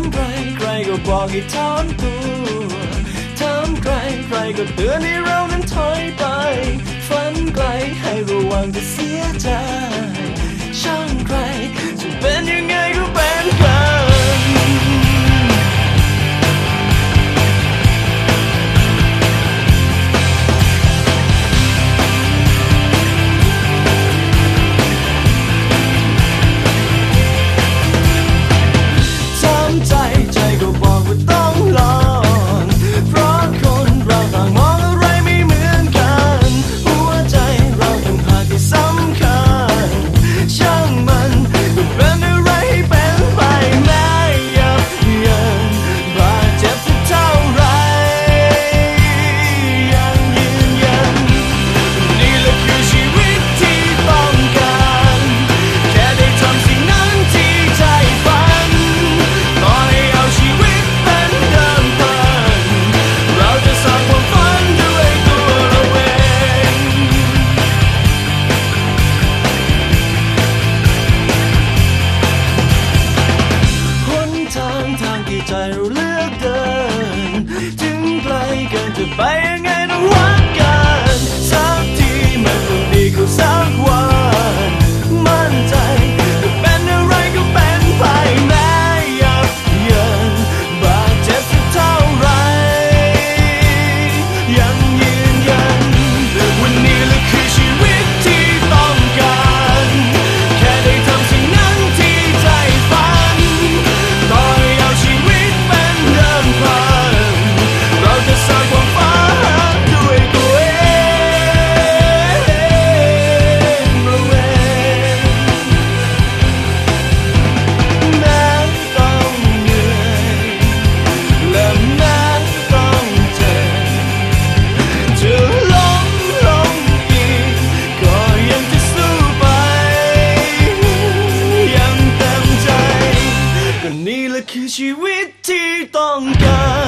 ามใครใครก็บอกให้ถอนตัวถามใครใครก็เตือนให้เรานั้นถอยไป ฝันไกลให้ระวังจะเสียใจ 你坠入了爱 ชีวิตที่ต้องการ